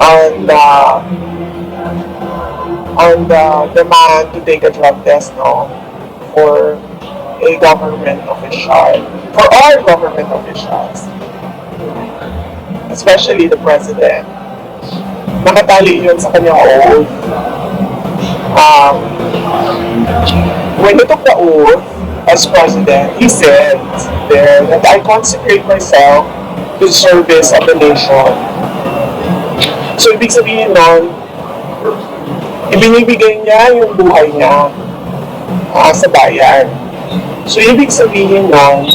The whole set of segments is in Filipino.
on the on the demand to take a drug test no for a government official for all government officials especially the president nakatali yun sa kanyang oath. Um, when he took the oath as president he said there that I consecrate myself to the service of the nation So, ibig sabihin nun, ibinibigay niya yung buhay niya ah, sa bayan. So, ibig sabihin nun,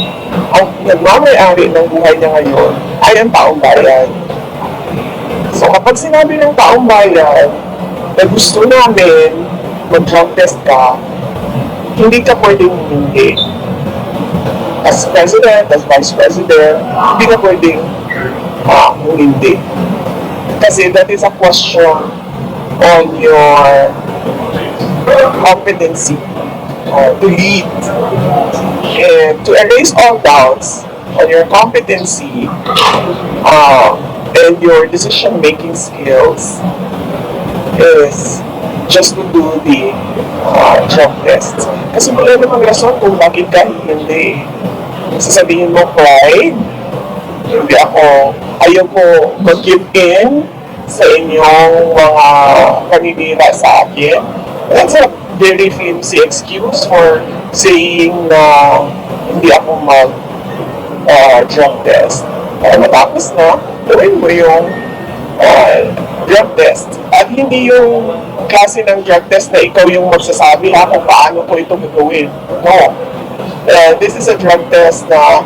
ang nagmamayari ng buhay niya ngayon ay ang taong bayan. So, kapag sinabi ng taong bayan na gusto namin mag-drug test ka, hindi ka pwedeng hindi. As president, as vice president, hindi ka pwedeng ah, hindi. Kasi that is a question on your competency uh, to lead and to erase all doubts on your competency uh, and your decision-making skills is just to do the uh, drug test. Kasi wala namang rason kung bakit ka hindi. Sasabihin mo, pride, hindi ako, ayaw ko mag-give in sa inyong mga paninira sa akin. That's a very flimsy excuse for saying na hindi ako mag uh, drug test. Uh, matapos na, gawin mo yung uh, drug test. At hindi yung klase ng drug test na ikaw yung magsasabi ha kung paano ko ito gagawin. No. Uh, this is a drug test na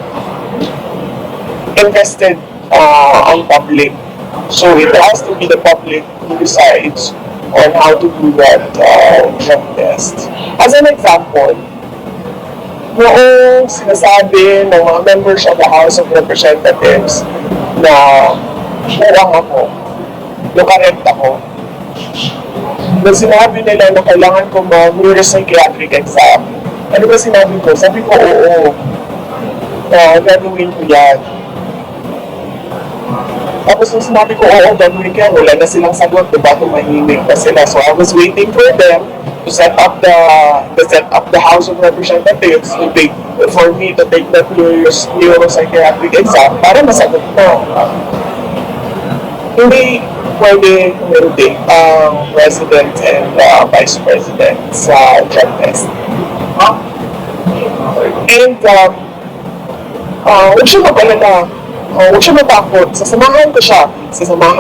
invested uh, on public. So it has to be the public who decides on how to do that uh, test. As an example, noong sinasabi ng mga members of the House of Representatives na buwang ako, nakarent ako, na sinabi nila na kailangan ko mag-neuropsychiatric exam. Ano ba sinabi ko? Sabi ko, oo. Uh, gagawin ko yan. Tapos nung sinabi ko, oo, gagawin yan, wala na silang sagot, diba, tumahimik pa sila. So I was waiting for them to set up the, to set up the House of Representatives to take, for me to take that neuro- neuropsychiatric exam para masagot ko. Hindi pwede hindi ang president and uh, vice president sa drug test. And um, uh, huwag siya mag-alala. Uh, huwag siya matakot. Sasamahan ko siya. Sasamahan